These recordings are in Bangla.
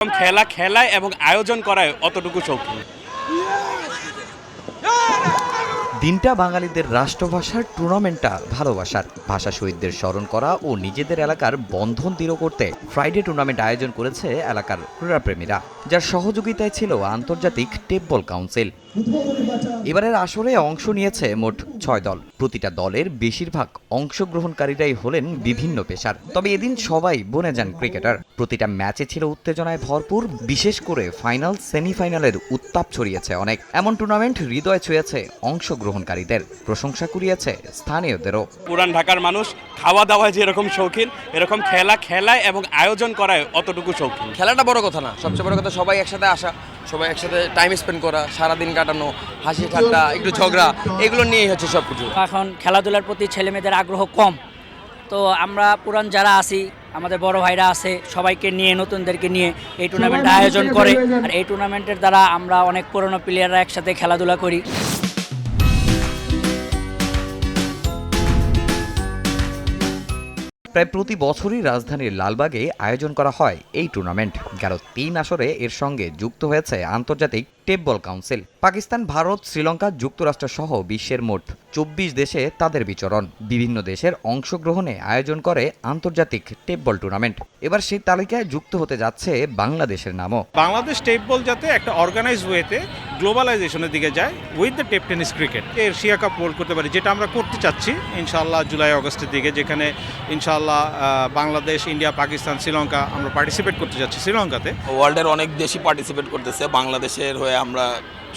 খেলা খেলায় এবং আয়োজন করায় অতটুকু শৌখিন। দিনটা বাঙালিদের রাষ্ট্রভাষার টুর্নামেন্টটা ভালোবাসার। ভাষা শহীদদের স্মরণ করা ও নিজেদের এলাকার বন্ধন দৃঢ় করতে ফ্রাইডে টুর্নামেন্ট আয়োজন করেছে এলাকার ক্রীড়াপ্রেমীরা, যার সহযোগিতায় ছিল আন্তর্জাতিক টেপবল কাউন্সিল। এবারের আসরে অংশ নিয়েছে মোট ছয় দল। প্রতিটা দলের বেশিরভাগ অংশগ্রহণকারীরাই হলেন বিভিন্ন পেশার। তবে এদিন সবাই বনে যান ক্রিকেটার। প্রতিটা ম্যাচে ছিল উত্তেজনায় ভরপুর বিশেষ করে ফাইনাল সেমিফাইনালের উত্তাপ ছড়িয়েছে অনেক। এমন টুর্নামেন্ট হৃদয় ছুঁয়েছে অংশগ্রহণকারীদের। প্রশংসা কুড়িয়েছে স্থানীয়দেরও। পুরান ঢাকার মানুষ খাওয়া দাওয়ায় যেরকম শৌখিন এরকম খেলা খেলায় এবং আয়োজন করায় অতটুকু শৌখিন। খেলাটা বড় কথা না সবচেয়ে বড় কথা সবাই একসাথে আসা। সবাই একসাথে টাইম স্পেন্ড করা সারাদিন কাটানো হাসি ঠাট্টা একটু ঝগড়া এগুলো নিয়েই হচ্ছে সব কিছু এখন খেলাধুলার প্রতি ছেলেমেয়েদের আগ্রহ কম। তো আমরা পুরান যারা আছি আমাদের বড় ভাইরা আছে সবাইকে নিয়ে নতুনদেরকে নিয়ে এই টুর্নামেন্ট আয়োজন করে। আর এই টুর্নামেন্টের দ্বারা আমরা অনেক পুরনো প্লেয়াররা একসাথে খেলাধুলা করি। প্রায় প্রতি বছরই রাজধানীর লালবাগে আয়োজন করা হয় এই টুর্নামেন্ট। গেল তিন আসরে এর সঙ্গে যুক্ত হয়েছে আন্তর্জাতিক tape ball council Pakistan Bharat Sri Lanka যুক্তরাষ্ট্র সহ বিশ্বের মোট চব্বিশ দেশে তাদের বিচরণ। বিভিন্ন দেশের অংশগ্রহণে আয়োজন করে আন্তর্জাতিক টেপবল টুর্নামেন্ট এবার সেই তালিকায় যুক্ত হতে যাচ্ছে বাংলাদেশের নামও। বাংলাদেশ টেপ বল যাতে একটা অর্গানাইজ ওয়েতে গ্লোবালাইজেশনের দিকে যায় with the tape tennis cricket Asia cup hold করতে পারি যেটা আমরা করতে চাচ্ছি ইনশাআল্লাহ জুলাই অগস্টের দিকে যেখানে ইনশাআল্লাহ আহ, বাংলাদেশ ইন্ডিয়া পাকিস্তান শ্রীলঙ্কা আমরা পার্টিসিপেট করতে যাচ্ছি শ্রীলঙ্কাতে ওয়ার্ল্ডের অনেক দেশই পার্টিসিপেট করতেছে বাংলাদেশের হয়ে আমরা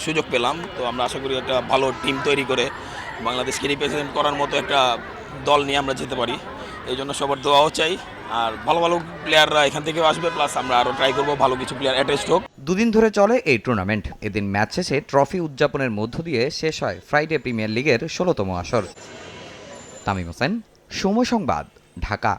সুযোগ পেলাম। তো আমরা আশা করি একটা ভালো টিম তৈরি করে বাংলাদেশকে রিপ্রেজেন্ট করার মতো একটা দল নিয়ে আমরা যেতে পারি। এই জন্য সবার দোয়াও চাই। আর ভালো ভালো প্লেয়াররা এখান থেকেও আসবে। প্লাস আমরা আরও ট্রাই করব ভালো কিছু প্লেয়ার অ্যাটাচড হোক। দুদিন ধরে চলে এই টুর্নামেন্ট এদিন ম্যাচ শেষে ট্রফি উদযাপনের মধ্য দিয়ে শেষ হয় ফ্রাইডে প্রিমিয়ার লিগের ষোলোতম আসর। তামিম হোসেন, সময় সংবাদ, ঢাকা।